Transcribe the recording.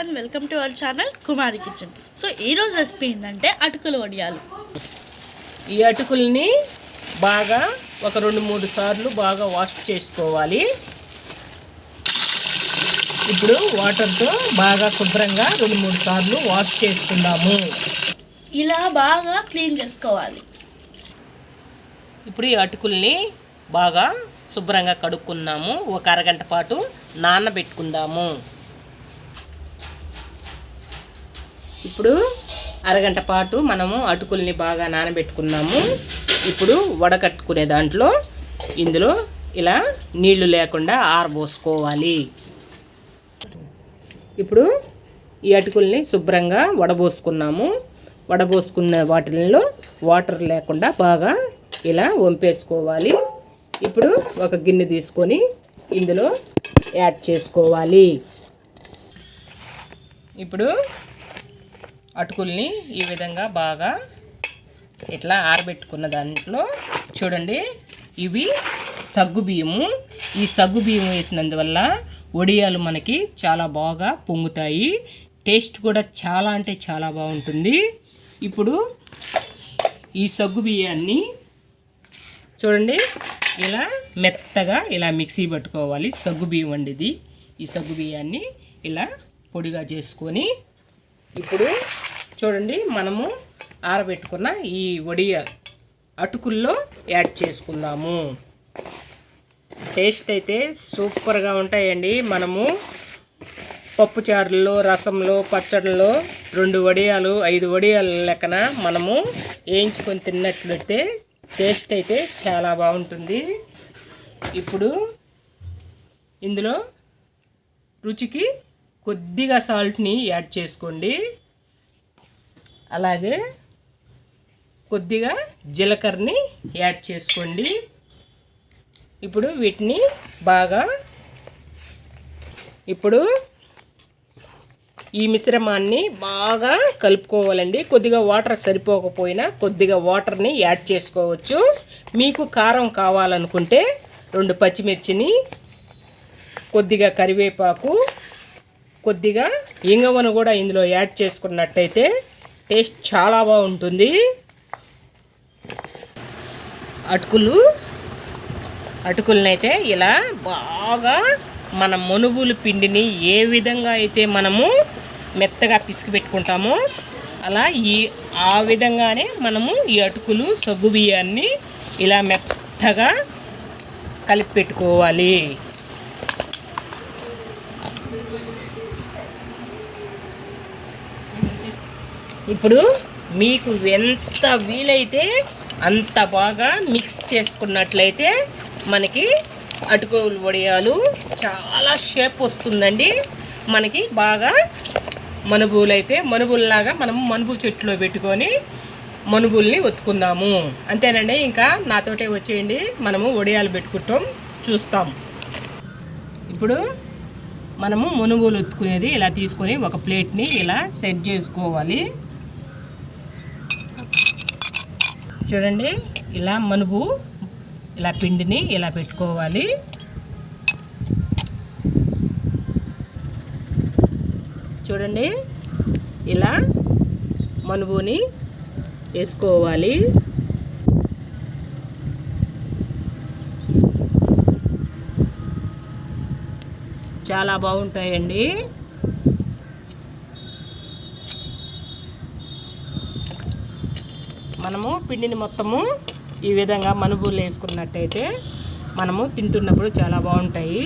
Everyone welcome to our channel Kumari Kitchen. So ఈరోజు recipe ఏంటంటే అటుకులు వడియాలు. ఈ అటుకుల్ని బాగా ఒక రెండు మూడు సార్లు బాగా వాష్ చేసుకోవాలి. ఇప్పుడు వాటర్తో బాగా శుభ్రంగా రెండు మూడు సార్లు వాష్ చేసుకుందాము. ఇలా బాగా క్లీన్ చేసుకోవాలి. ఇప్పుడు ఈ అటుకుల్ని బాగా శుభ్రంగా కడుక్కున్నాము ఒక అరగంట పాటు నానబెట్టుకుందాము. ఇప్పుడు అరగంట పాటు మనము అటుకుల్ని బాగా నానబెట్టుకున్నాము. ఇప్పుడు వడకట్టుకునే దాంట్లో ఇందులో ఇలా నీళ్ళు లేకుండా ఆరబోసుకోవాలి ఇప్పుడు ఈ అటుకుల్ని శుభ్రంగా వడబోసుకున్నాము వడబోసుకున్న వాటిల్లో వాటర్ లేకుండా బాగా ఇలా వంపేసుకోవాలి. ఇప్పుడు ఒక గిన్నె తీసుకొని ఇందులో యాడ్ చేసుకోవాలి. ఇప్పుడు అటుకుల్ని ఈ విధంగా బాగా ఇట్లా ఆరబెట్టుకున్న దాంట్లో చూడండి ఇవి సగ్గు బియ్యము. ఈ సగ్గు బియ్యం వేసినందువల్ల వడియాలు మనకి చాలా బాగా పొంగుతాయి. టేస్ట్ కూడా చాలా అంటే చాలా బాగుంటుంది. ఇప్పుడు ఈ సగ్గు బియ్యాన్ని చూడండి ఇలా మెత్తగా ఇలా మిక్సీ పట్టుకోవాలి. సగ్గు బియ్యం అండి ఇది. ఈ సగ్గు బియ్యాన్ని ఇలా పొడిగా చేసుకొని ఇప్పుడు చూడండి మనము ఆరబెట్టుకున్న ఈ వడియ అటుకుల్లో యాడ్ చేసుకుందాము. టేస్ట్ అయితే సూపర్గా ఉంటాయండి. మనము పప్పుచారుల్లో రసంలో పచ్చడిలో రెండు వడియాలు ఐదు వడియాల లెక్కన మనము వేయించుకొని తిన్నట్లయితే టేస్ట్ అయితే చాలా బాగుంటుంది. ఇప్పుడు ఇందులో రుచికి కొద్దిగా సాల్ట్ని యాడ్ చేసుకోండి. అలాగే కొద్దిగా జీలకర్రని యాడ్ చేసుకోండి. ఇప్పుడు వీటిని బాగా ఇప్పుడు ఈ మిశ్రమాన్ని బాగా కలుపుకోవాలండి. కొద్దిగా వాటర్ సరిపోకపోయినా కొద్దిగా వాటర్ని యాడ్ చేసుకోవచ్చు. మీకు కారం కావాలనుకుంటే రెండు పచ్చిమిర్చిని కొద్దిగా కరివేపాకు కొద్దిగా ఇంగవను కూడా ఇందులో యాడ్ చేసుకున్నట్టయితే టేస్ట్ చాలా బాగుంటుంది. అటుకులు. అటుకులనైతే ఇలా బాగా మన మనుగులు పిండిని ఏ విధంగా అయితే మనము మెత్తగా పిసికి పెట్టుకుంటామో అలా ఈ ఆ విధంగానే మనము ఈ అటుకులు సగ్గు బియ్యాన్ని ఇలా మెత్తగా కలిపి పెట్టుకోవాలి. ఇప్పుడు మీకు ఎంత వీలైతే అంత బాగా మిక్స్ చేసుకున్నట్లయితే మనకి అటుకులు వడియాలు చాలా షేప్ వస్తుందండి. మనకి బాగా మనుబులైతే అయితే మనుబుల్లాగా మనం మనుబు చెట్టులో పెట్టుకొని మనుబుల్ని ఒత్తుకుందాము. అంతేనండి ఇంకా నాతోటే వచ్చేయండి. మనము వడియాలు పెట్టుకుంటాం చూస్తాం. ఇప్పుడు మనము మనుబులు ఒత్తుకునేది ఇలా తీసుకొని ఒక ప్లేట్ని ఇలా సెట్ చేసుకోవాలి. చూడండి. ఇలా మనుగు ఇలా పిండిని ఇలా పెట్టుకోవాలి. చూడండి. ఇలా మనుగుని వేసుకోవాలి. చాలా బాగుంటాయండి. మనము పిండిని మొత్తము ఈ విధంగా మనుబూలు వేసుకున్నట్టయితే మనము తింటున్నప్పుడు చాలా బాగుంటాయి.